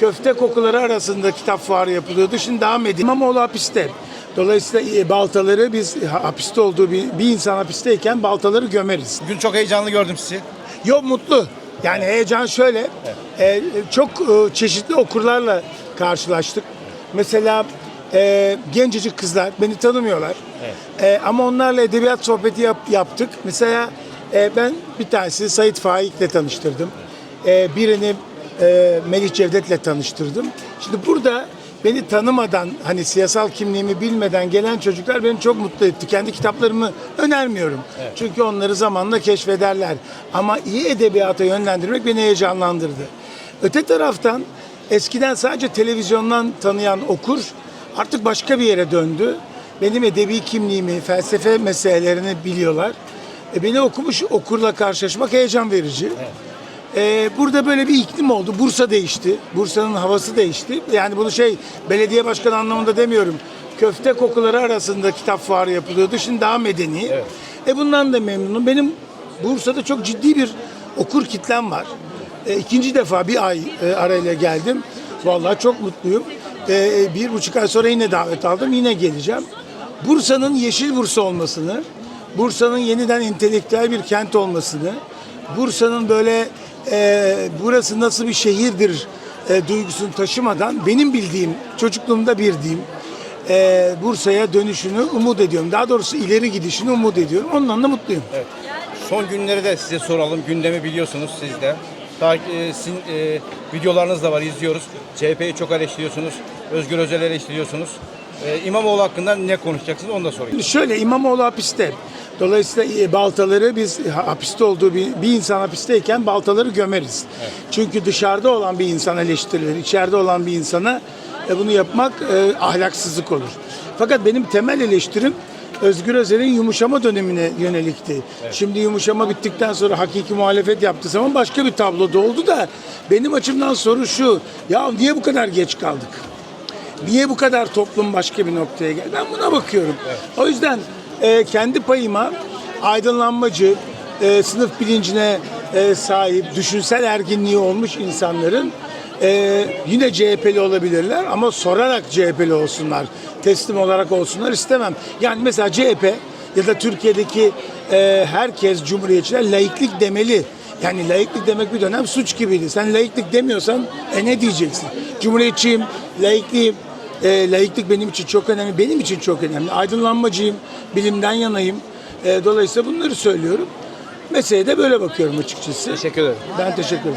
köfte kokuları arasında kitap fuarı yapılıyordu. Şimdi devam ediyor. İmamoğlu hapiste. Dolayısıyla e, baltaları biz ha- hapiste olduğu bir, bir insan hapisteyken baltaları gömeriz. Bugün çok heyecanlı gördüm sizi. Yok mutlu. Yani heyecan şöyle. e, çok e, çeşitli okurlarla karşılaştık. Mesela e, gencecik kızlar beni tanımıyorlar. E, ama onlarla edebiyat sohbeti yap- yaptık. Mesela e, ben bir tanesi Sait Faik'le tanıştırdım. E, birini e, Melih Cevdet'le tanıştırdım. Şimdi burada beni tanımadan hani siyasal kimliğimi bilmeden gelen çocuklar beni çok mutlu etti. Kendi kitaplarımı önermiyorum. Çünkü onları zamanla keşfederler. Ama iyi edebiyata yönlendirmek beni heyecanlandırdı. Öte taraftan eskiden sadece televizyondan tanıyan okur artık başka bir yere döndü. Benim edebi kimliğimi, felsefe meselelerini biliyorlar. E, beni okumuş okurla karşılaşmak heyecan verici. Ee, burada böyle bir iklim oldu. Bursa değişti. Bursa'nın havası değişti. Yani bunu şey belediye başkanı anlamında demiyorum. Köfte kokuları arasında kitap fuarı yapılıyordu. Şimdi daha medeni. E bundan da memnunum. Benim Bursa'da çok ciddi bir okur kitlem var. E, ikinci defa bir ay e, arayla geldim. Vallahi çok mutluyum. E, bir buçuk ay sonra yine davet aldım. Yine geleceğim. Bursa'nın yeşil Bursa olmasını, Bursa'nın yeniden entelektüel bir kent olmasını, Bursa'nın böyle e, burası nasıl bir şehirdir e, duygusunu taşımadan benim bildiğim, çocukluğumda bildiğim e, Bursa'ya dönüşünü umut ediyorum. Daha doğrusu ileri gidişini umut ediyorum. Ondan da mutluyum. Son günleri de size soralım. Gündemi biliyorsunuz siz de. Daha, e, sizin e, videolarınız da var izliyoruz. CHP'yi çok eleştiriyorsunuz. Özgür Özel'i eleştiriyorsunuz. E, İmamoğlu hakkında ne konuşacaksınız onu da sorayım. Şöyle İmamoğlu hapiste. Dolayısıyla e, baltaları biz ha- hapiste olduğu bir, bir insan hapisteyken baltaları gömeriz. Çünkü dışarıda olan bir insan eleştirilir. içeride olan bir insana e, bunu yapmak e, ahlaksızlık olur. Fakat benim temel eleştirim Özgür Özel'in yumuşama dönemine yönelikti. Şimdi yumuşama bittikten sonra hakiki muhalefet yaptığı zaman başka bir tabloda oldu da benim açımdan soru şu. Ya niye bu kadar geç kaldık? Niye bu kadar toplum başka bir noktaya geldi? Ben buna bakıyorum. O yüzden e, kendi payıma aydınlanmacı, e, sınıf bilincine e, sahip, düşünsel erginliği olmuş insanların e, yine CHP'li olabilirler ama sorarak CHP'li olsunlar. Teslim olarak olsunlar istemem. Yani mesela CHP ya da Türkiye'deki e, herkes cumhuriyetçiler laiklik demeli. Yani laiklik demek bir dönem suç gibiydi. Sen laiklik demiyorsan e ne diyeceksin? Cumhuriyetçiyim, laikliğim. E, laiklik benim için çok önemli. Benim için çok önemli. Aydınlanmacıyım, bilimden yanayım. E, dolayısıyla bunları söylüyorum. Meseleye de böyle bakıyorum açıkçası. Teşekkür ederim. Ben teşekkür ederim.